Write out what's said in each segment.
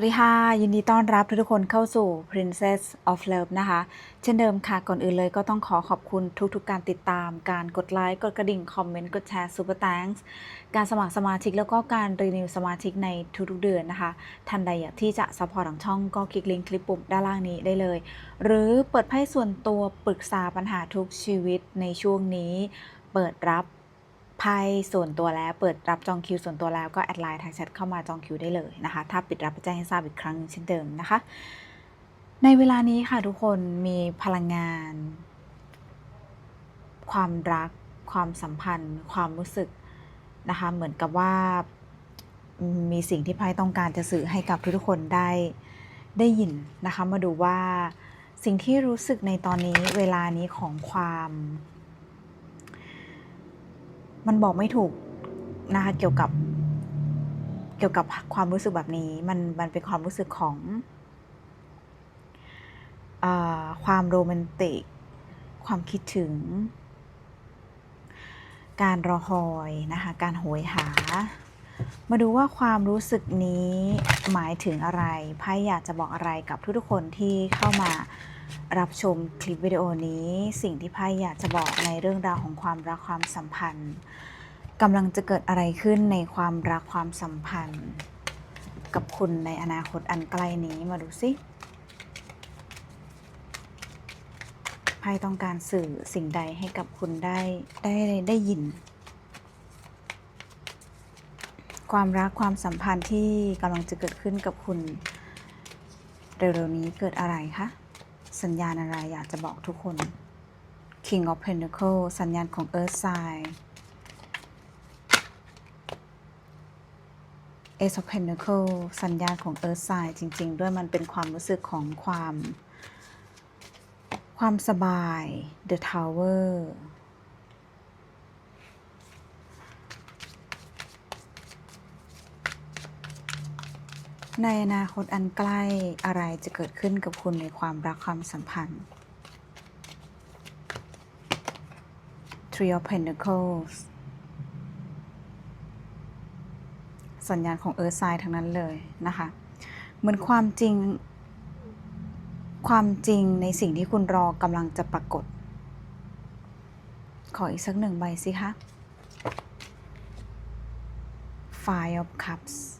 วัสดีค่ะ ยินดีต้อนรับทุกคนเข้าสู่ Princess of Love นะคะ เช่นเดิมค่ะ ก่อนอื่นเลยก็ต้องขอขอบคุณทุกๆกการติดตาม การกดไลค์ กดกระดิ่ง คอมเมนต์ กดแชร์ Super Thanks การสมัครสมาชิกแล้วก็การรีนิวสมาชิกในทุกๆเดือนนะคะ ท่านใดอยากที่จะซัพพอร์ตทางช่องก็คลิกลิงก์คลิปปุ่มด้านล่างนี้ได้เลย หรือเปิดไพ่ส่วนตัวปรึกษาปัญหาทุกชีวิตในช่วงนี้ เปิดรับ ไพ่ส่วนตัวแล้วเปิดรับจองคิวส่วนตัวแล้วก็แอดไลน์ทางแชทเข้ามาจองคิวได้เลยนะคะ ถ้าปิดรับแจ้งให้ทราบอีกครั้งหนึ่งเช่นเดิมนะคะ ในเวลานี้ค่ะทุกคนมีพลังงาน ความรัก ความสัมพันธ์ ความรู้สึกนะคะ เหมือนกับว่ามีสิ่งที่ไพ่ต้องการจะสื่อให้กับทุกๆคนได้ได้ยินนะคะ มาดูว่าสิ่งที่รู้สึกในตอนนี้เวลานี้ของความ มันบอกไม่ถูกนะคะเกี่ยวกับ เกี่ยวกับความรู้สึกแบบนี้ มันมันเป็นความรู้สึกของอความโรแมนติก ความคิดถึง การรอคอยนะคะ การโหยหา มาดูว่าความรู้สึกนี้หมายถึงอะไรไพ่อยากจะบอกอะไรกับทุกๆคนที่เข้ามารับชมคลิปวิดีโอนี้ สิ่งที่ไพ่อยากจะบอกในเรื่องราวของความรักความสัมพันธ์กำลังจะเกิดอะไรขึ้นในความรักความสัมพันธ์ กับคุณในอนาคตอันใกล้นี้มาดูสิไพ่ต้องการสื่อสิ่งใดให้กับคุณได้ได้ได้ยิน ความรักความสัมพันธ์ที่กำลังจะเกิดขึ้นกับคุณ เร็วๆนี้เกิดอะไรคะ สัญญาณอะไรอยากจะบอกทุกคน King of Pentacles สัญญาณของ Earth Sign Ace of Pentacles สัญญาณของ Earth Sign จริง ๆ ด้วยมันเป็นความรู้สึกของความ ความสบาย The Tower ในอนาคตอันใกล้อะไรจะเกิดขึ้นกับคุณในความรักความสัมพันธ์ Three of Pentacles สัญญาณของ Earth Sign ทั้งนั้นเลยนะคะ เหมือนความจริง ความจริงในสิ่งที่คุณรอกำลังจะปรากฏ ขออีกสักหนึ่งใบสิคะ Five of Cups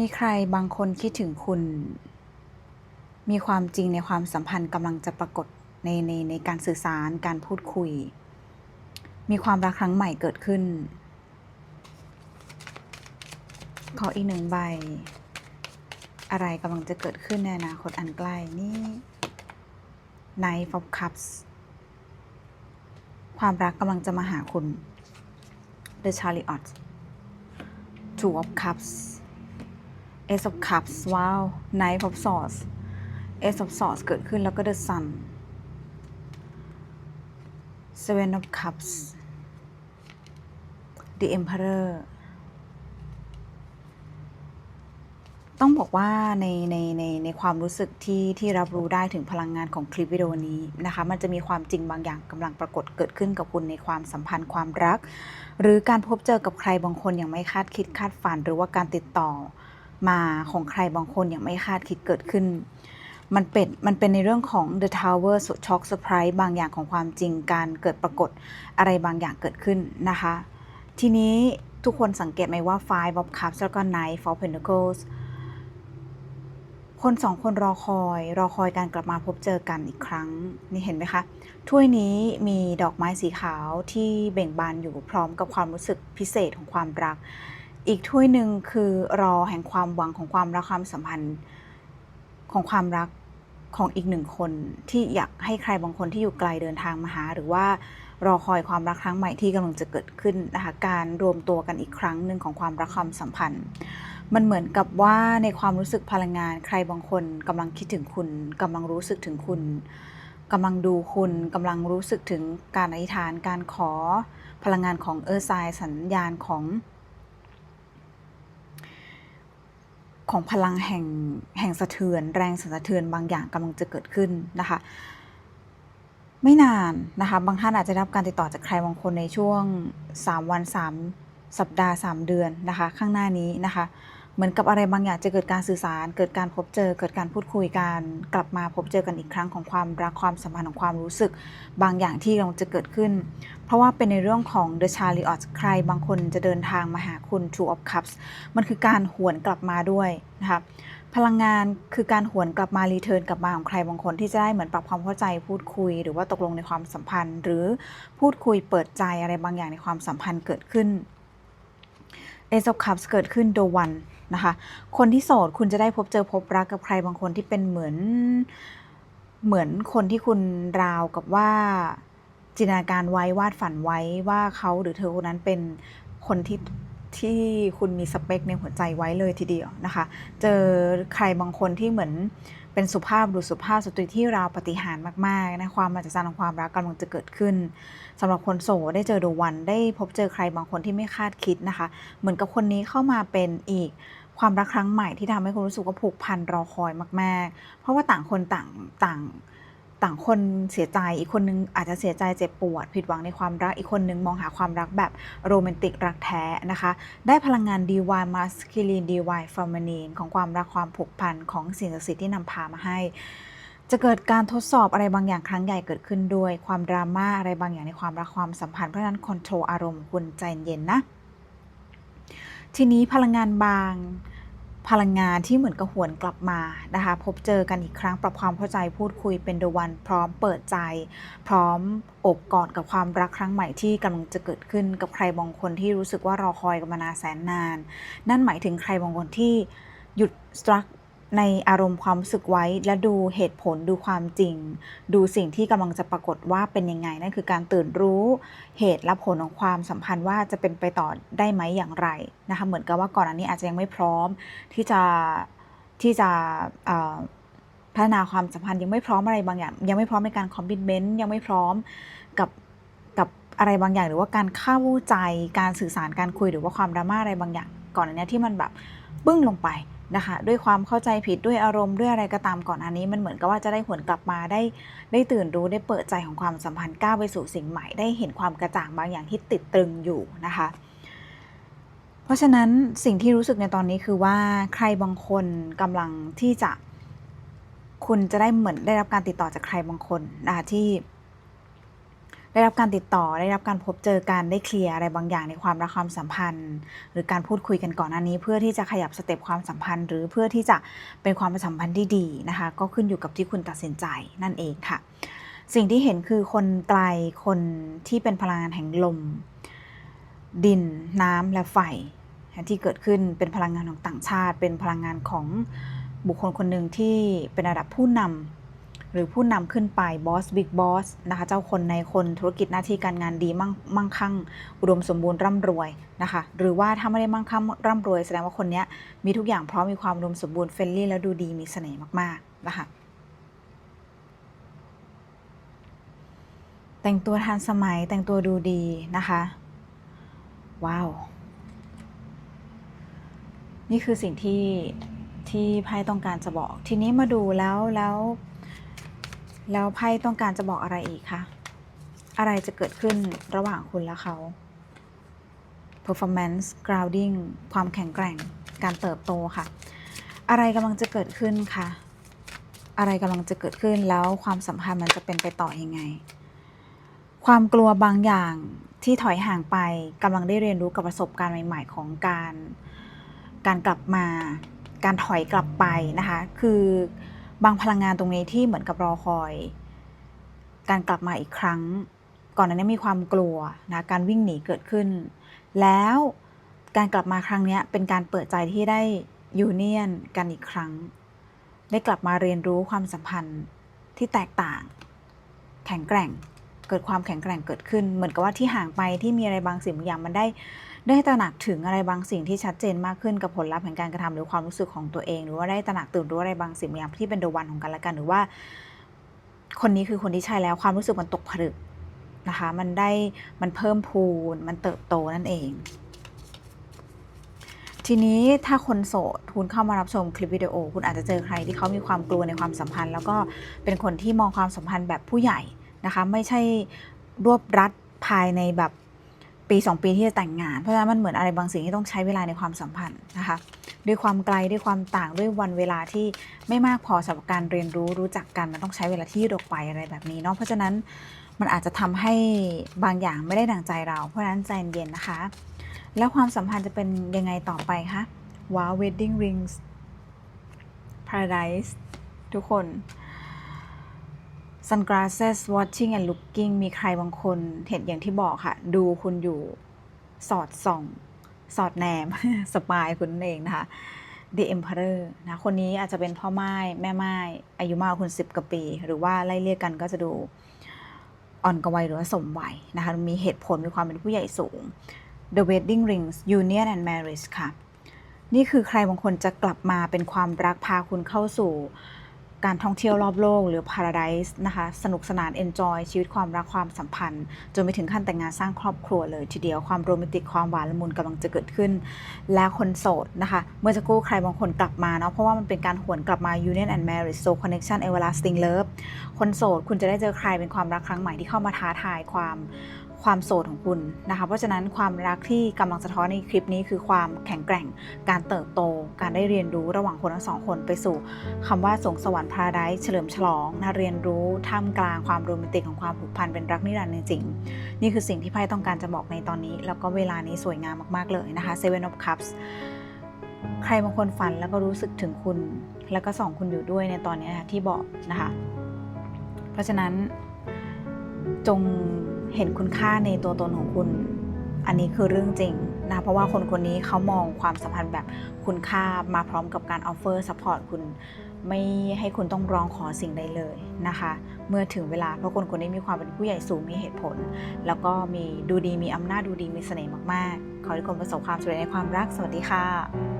มีใครบางคนคิดถึงคุณ มีความจริงในความสัมพันธ์กำลังจะปรากฏในในในการสื่อสารการพูดคุย มีความรักครั้งใหม่เกิดขึ้น ขออีกหนึ่งใบ อะไรกำลังจะเกิดขึ้นในอนาคตอันใกล้นี่ Knight of Cups ความรักกำลังจะมาหาคุณ The Chariot Two of Cups Ace of Cups ว้าว Knight of Swords Ace of Swords เกิดขึ้นแล้วก็ The Sun Seven of Cups The Emperor ต้องบอกว่าในในในในความรู้สึกที่ที่รับรู้ได้ถึงพลังงานของคลิปวิดีโอนี้นะคะ มันจะมีความจริงบางอย่างกำลังปรากฏเกิดขึ้นกับคุณในความสัมพันธ์ความรัก หรือการพบเจอกับใครบางคนอย่างไม่คาดคิดคาดฝัน หรือว่าการติดต่อ มาของใครบางคนอย่างไม่คาดคิดเกิดขึ้น มันเป็นมันเป็นในเรื่องของ The Tower Shock Surprise บางอย่างของความจริงการเกิดปรากฏอะไรบางอย่างเกิดขึ้นนะคะ ทีนี้ทุกคนสังเกตไหมว่า Five of Cups แล้วก็ Knight of Pentacles คนสองคนรอคอย รอคอยการกลับมาพบเจอกันอีกครั้ง นี่เห็นไหมคะ ถ้วยนี้มีดอกไม้สีขาวที่เบ่งบานอยู่พร้อมกับความรู้สึกพิเศษของความรัก อีกถ้วยหนึ่งคือรอแห่งความหวังของความรักความสัมพันธ์ของความรักของอีกหนึ่งคนที่อยากให้ใครบางคนที่อยู่ไกลเดินทางมาหา หรือว่ารอคอยความรักครั้งใหม่ที่กำลังจะเกิดขึ้นนะคะการรวมตัวกันอีกครั้งหนึ่งของความรักความสัมพันธ์ มันเหมือนกับว่าในความรู้สึกพลังงาน ใครบางคนกำลังคิดถึงคุณกำลังรู้สึกถึงคุณกำลังดูคุณกำลังรู้สึกถึงการอธิษฐานการขอพลังงานของเออร์ไซสัญญาณของ ของพลังแห่งแห่งสะเทือน แรงสะเทือนบางอย่างกำลังจะเกิดขึ้นนะคะ ไม่นานนะคะ บางท่านอาจจะรับการติดต่อจากใครบางคนในช่วง 3 วัน 3 สัปดาห์ 3 เดือนนะคะ ข้างหน้านี้นะคะ เหมือนกับอะไรบางอย่างจะเกิดการสื่อสาร เกิดการพบเจอ เกิดการพูดคุยกันกลับมาพบเจอกันอีกครั้งของความรักความสัมพันธ์ของความรู้สึก บางอย่างที่กำลังจะเกิดขึ้น เพราะว่าเป็นในเรื่องของ The Chariot ใครบางคนจะเดินทางมาหาคุณ Two of Cups มันคือการหวนกลับมาด้วยนะคะพลังงานคือการหวนกลับมารีเทิร์นกลับมาของใครบางคนที่จะได้เหมือนปรับความเข้าใจพูดคุย หรือว่าตกลงในความสัมพันธ์ หรือพูดคุยเปิดใจอะไรบางอย่างในความสัมพันธ์เกิดขึ้น Ace of Cups เกิดขึ้นโดวัน นะคะ คนที่โสดคุณจะได้พบเจอพบรักกับใครบางคนที่เป็นเหมือนเหมือนคนที่คุณราวกับว่าจินตนาการไว้วาดฝันไว้ว่าเขาหรือเธอคนนั้นเป็นคนที่ที่คุณมีสเปคในหัวใจไว้เลยทีเดียวนะคะ เจอใครบางคนที่เหมือน เป็นสุภาพบุรุษสุภาพสตรีที่ราวปฏิหารมากๆนะความมหัศจรรย์ของความรักกำลังจะเกิดขึ้นสำหรับคนโสดได้เจอดูวันได้พบเจอใครบางคนที่ไม่คาดคิดนะคะ เหมือนกับคนนี้เข้ามาเป็นอีกความรักครั้งใหม่ที่ทำให้คุณรู้สึกว่าผูกพันรอคอยมาก ๆ เพราะว่าต่างคนต่างต่าง ต่างคนเสียใจอีกคนนึงอาจจะเสียใจเจ็บปวด ผิดหวังในความรักอีกคนนึงมองหาความรักแบบโรแมนติกรักแท้นะคะ ได้พลังงาน divine masculine divine feminine ของความรักความผูกพันของสิ่งศักดิ์สิทธิ์ที่นำพามาให้ จะเกิดการทดสอบอะไรบางอย่างครั้งใหญ่เกิดขึ้นด้วย ความดราม่าอะไรบางอย่างในความรักความสัมพันธ์เพราะฉะนั้นคอนโทรลอารมณ์คุณใจเย็นนะทีนี้พลังงานบาง พลังงานที่เหมือนกระหวนกลับมานะคะ พบเจอกันอีกครั้งปรับความเข้าใจพูดคุยเป็นเดวันพร้อมเปิดใจ พร้อมอบกอดกับความรักครั้งใหม่ที่กำลังจะเกิดขึ้นกับใครบางคนที่รู้สึกว่ารอคอยกันมานานแสนนาน นั่นหมายถึงใครบางคนที่หยุดสตรัก ในอารมณ์ความรู้สึกไว้ และดูเหตุผลดูความจริง ดูสิ่งที่กำลังจะปรากฏว่าเป็นยังไง นั่นคือการตื่นรู้เหตุและผลของความสัมพันธ์ว่าจะเป็นไปต่อได้ไหมอย่างไรนะคะเหมือนกับว่าก่อนอันนี้อาจจะยังไม่พร้อมที่จะที่จะพัฒนาความสัมพันธ์ยังไม่พร้อมอะไรบางอย่าง ยังไม่พร้อมในการคอมมิชเมนต์ยังไม่พร้อมกับกับอะไรบางอย่าง หรือว่าการเข้าใจการสื่อสารการคุยหรือว่าความดราม่าอะไรบางอย่าง ก่อนอันนี้ที่มันแบบบึ้งลงไป นะคะด้วยความเข้าใจผิดด้วยอารมณ์ด้วยอะไรก็ตามก่อนอันนี้ มันเหมือนกับว่าจะได้หวนกลับมาได้ได้ตื่นรู้ได้เปิดใจของความสัมพันธ์ก้าวไปสู่สิ่งใหม่ได้เห็นความกระจ่างบางอย่างที่ติดตรึงอยู่นะคะ เพราะฉะนั้นสิ่งที่รู้สึกในตอนนี้คือว่าใครบางคนกำลังที่จะคุณจะได้เหมือนได้รับการติดต่อจากใครบางคนนะคะที่ ได้รับการติดต่อได้รับการพบเจอกันได้เคลียร์อะไรบางอย่างในความรักความสัมพันธ์ หรือการพูดคุยกันก่อนหน้านี้ เพื่อที่จะขยับสเต็ปความสัมพันธ์ หรือเพื่อที่จะเป็นความสัมพันธ์ที่ดีนะคะ ก็ขึ้นอยู่กับที่คุณตัดสินใจนั่นเองค่ะ สิ่งที่เห็นคือคนไกลคนที่เป็นพลังงานแห่งลม ดิน น้ำและไฟที่เกิดขึ้นเป็นพลังงานของต่างชาติ เป็นพลังงานของบุคคลคนหนึ่งที่เป็นระดับผู้นำ หรือผู้นำขึ้นไปบอสบิ๊กบอสนะคะเจ้าคนในคนธุรกิจหน้าที่การงานดีมั่งมั่งคั่ง อุดมสมบูรณ์ร่ำรวยนะคะหรือว่าถ้าไม่ได้มั่งคั่งร่ำรวย แสดงว่าคนนี้มีทุกอย่างพร้อมมีความอุดมสมบูรณ์เฟรนลี่แล้วดูดีมีเสน่ห์มากๆนะคะแต่งตัวทันสมัยแต่งตัวดูดีนะคะ ว้าว นี่คือสิ่งที่ที่ไพ่ต้องการจะบอก ทีนี้มาดูแล้วแล้ว แล้วไพ่ต้องการจะบอกอะไรอีกคะอะไรจะเกิดขึ้นระหว่างคุณและเขา performance grounding ความแข็งแกร่ง การเติบโตค่ะ อะไรกำลังจะเกิดขึ้นคะอะไรกำลังจะเกิดขึ้นแล้วความสัมพันธ์มันจะเป็นไปต่อยังไง ความกลัวบางอย่างที่ถอยห่างไปกำลังได้เรียนรู้กับประสบการณ์ใหม่ ๆ ของการ การกลับมา การถอยกลับไปนะคะ คือ บางพลังงานตรงนี้ที่เหมือนกับรอคอย การกลับมาอีกครั้ง ก่อนหน้านี้มีความกลัวนะการวิ่งหนีเกิดขึ้น แล้วการกลับมาครั้งนี้เป็นการเปิดใจที่ได้ยูเนียนกันอีกครั้ง ได้กลับมาเรียนรู้ความสัมพันธ์ที่แตกต่าง แข็งแกร่งเกิดความแข็งแกร่งเกิดขึ้น เหมือนกับว่าที่ห่างไปที่มีอะไรบางสิ่งบางอย่างมันได้ ได้ตระหนักถึงอะไรบางสิ่งที่ชัดเจนมากขึ้นกับผลลัพธ์แห่งการกระทำหรือความรู้สึกของตัวเอง หรือว่าได้ตระหนักตื่นรู้อะไรบางสิ่งบางอย่างที่เป็นเดวันของกันและกัน หรือว่า คนนี้คือคนที่ใช่แล้วความรู้สึกมันตกผลึกนะคะ มันได้มันเพิ่มพูนมันเติบโตนั่นเอง ทีนี้ถ้าคนโสดคุณเข้ามารับชมคลิปวิดีโอ คุณอาจจะเจอใครที่เขามีความกลัวในความสัมพันธ์ แล้วก็เป็นคนที่มองความสัมพันธ์แบบผู้ใหญ่นะคะ ไม่ใช่รวบรัดภายในแบบ ปี 2 ปีที่จะแต่งงาน เพราะฉะนั้นมันเหมือนอะไรบางสิ่งที่ต้องใช้เวลาในความสัมพันธ์นะคะ ด้วยความไกลด้วยความต่างด้วยวันเวลาที่ไม่มากพอสำหรับการเรียนรู้รู้จักกันมันต้องใช้เวลาที่ยืดออกไปอะไรแบบนี้เนาะเพราะฉะนั้นมันอาจจะทำให้บางอย่างไม่ได้ดังใจเรา เพราะฉะนั้นใจเย็นนะคะ แล้วความสัมพันธ์จะเป็นยังไงต่อไปคะว้าว wedding rings paradise ทุกคน sunglasses watching and looking มีใครบางคนเห็นอย่างที่บอกค่ะ ดูคุณอยู่สอดส่อง สอดแนม สปายคุณเองนะคะ The Emperor นะคนนี้อาจจะเป็นพ่อไม้แม่ไม้อายุมากคุณสิบกว่าปี หรือว่าไล่เรียกกันก็จะดูอ่อนกวัยหรือว่าสมวัยนะคะ มีเหตุผลมีความเป็นผู้ใหญ่สูง The Wedding Rings Union and Marriage ค่ะ นี่คือใครบางคนจะกลับมาเป็นความรักพาคุณเข้าสู่ การท่องเที่ยวรอบโลกหรือ Paradise นะคะ สนุกสนาน Enjoy ชีวิตความรักความสัมพันธ์ จนไปถึงขั้นแต่งงานสร้างครอบครัวเลยทีเดียวความโรแมนติกความหวานละมุนกำลังจะเกิดขึ้น และคนโสดนะคะ เมื่อสักครู่ใครบางคนกลับมาเนาะเพราะว่ามันเป็นการหวนกลับมา Union and Marriage so Connection Everlasting Love คนโสดคุณจะได้เจอใครเป็นความรักครั้งใหม่ที่เข้ามาท้าทายความ ความโสดของคุณนะคะ เพราะฉะนั้นความรักที่กำลังสะท้อนในคลิปนี้คือความแข็งแกร่ง การเติบโต การได้เรียนรู้ระหว่างคนทั้งสองคนไปสู่คำว่าสงสวรรค์พาราไดซ์เฉลิมฉลองนะเรียนรู้ท่ามกลางความโรแมนติกของความผูกพันเป็นรักนิรันดร์จริงๆนี่คือสิ่งที่ไพ่ต้องการจะบอกในตอนนี้ แล้วก็เวลานี้สวยงามมากๆเลยนะคะ Seven of Cups ใครบางคนฝันแล้วก็รู้สึกถึงคุณ แล้วก็ส่องคุณอยู่ด้วยในตอนนี้ที่บอกนะคะ เพราะฉะนั้นจง เห็นคุณค่าในตัวตนของคุณ อันนี้คือเรื่องจริงนะ เพราะว่าคนคนนี้เขามองความสัมพันธ์แบบคุณค่ามาพร้อมกับการออฟเฟอร์ซัพพอร์ตคุณไม่ให้คุณต้องร้องขอสิ่งใดเลยนะคะ เมื่อถึงเวลาเพราะคนคนนี้มีความเป็นผู้ใหญ่สูงมีเหตุผล แล้วก็มีดูดีมีอำนาจดูดีมีเสน่ห์มากๆ ขอให้ทุกคนประสบความสำเร็จในความรักสวัสดีค่ะ